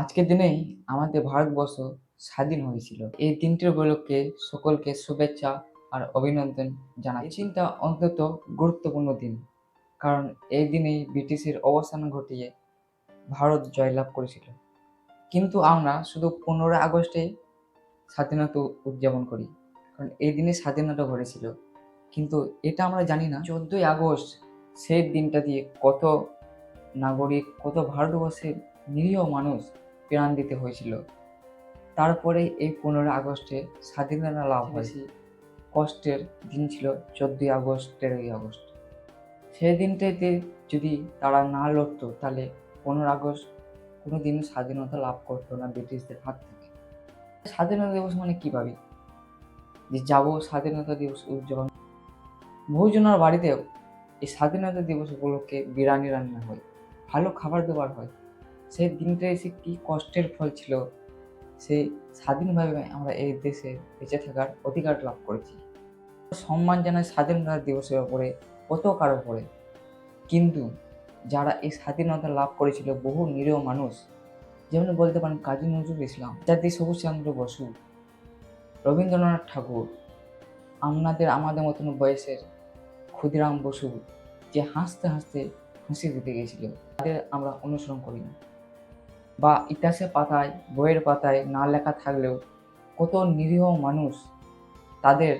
আজকের দিনেই আমাদের ভারতবর্ষ স্বাধীন হয়েছিল। এই দিনটির উপলক্ষে সকলকে শুভেচ্ছা আর অভিনন্দন জানাই। চিন্তা অন্তত গুরুত্বপূর্ণ দিন, কারণ এই দিনেই ব্রিটিশের অবসান ঘটিয়ে ভারত জয়লাভ করেছিল। কিন্তু আমরা শুধু পনেরোই আগস্টে স্বাধীনতা উদযাপন করি, কারণ এই দিনে স্বাধীনতা ঘটেছিল। কিন্তু এটা আমরা জানি না, চোদ্দোই আগস্ট সেই দিনটা দিয়ে কত নাগরিক, কত ভারতবর্ষের নিরীহ মানুষ প্রাণ দিতে হয়েছিল। তারপরে এই পনেরোই আগস্টে স্বাধীনতা লাভ হয়েছে কষ্টের দিন ছিল চোদ্দোই আগস্ট তেরোই আগস্ট। সেই দিনটাতে যদি তারা না লড়তো তাহলে পনেরো আগস্ট কোনো দিন স্বাধীনতা লাভ করতো না ব্রিটিশদের হাত থেকে। স্বাধীনতা দিবস মানে কী ভাবি? যে যাব স্বাধীনতা দিবস উদযাপন। বহুজনের বাড়িতেও এই স্বাধীনতা দিবস উপলক্ষে বিরিয়ানি রান্না হয় ভালো খাবার দাবার হয়। সেই দিনটা এসে কী কষ্টের ফল ছিল। সেই স্বাধীনভাবে আমরা এই দেশে বেঁচে থাকার অধিকার লাভ করেছি। সম্মান জানায় স্বাধীনতা দিবসের ওপরে কত কারও ওপরে কিন্তু যারা এই স্বাধীনতা লাভ করেছিল বহু নিরীহ মানুষ, যেমন বলতে পারেন কাজী নজরুল ইসলাম জাতি সবুজচন্দ্র বসু, রবীন্দ্রনাথ ঠাকুর, আপনাদের আমাদের মতন বয়সের ক্ষুদিরাম বসু যে হাসতে হাসতে হাসি দিতে গেছিল, তাদের আমরা অনুসরণ করি না বা ইতিহাসের পাতায়, বইয়ের পাতায় না লেখা থাকলেও কত নিরীহ মানুষ তাদের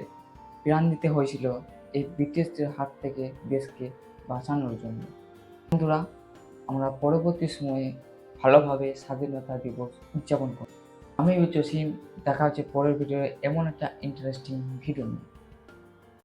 প্রাণ দিতে হয়েছিল এই ব্রিটিশদের হাত থেকে দেশকে বাঁচানোর জন্য। বন্ধুরা, আমরা পরবর্তী সময়ে ভালোভাবে স্বাধীনতা দিবস উদযাপন করি আমি জসিম দেখা হচ্ছে পরের ভিডিওয়ে এমন একটা ইন্টারেস্টিং ভিডিও নিয়ে।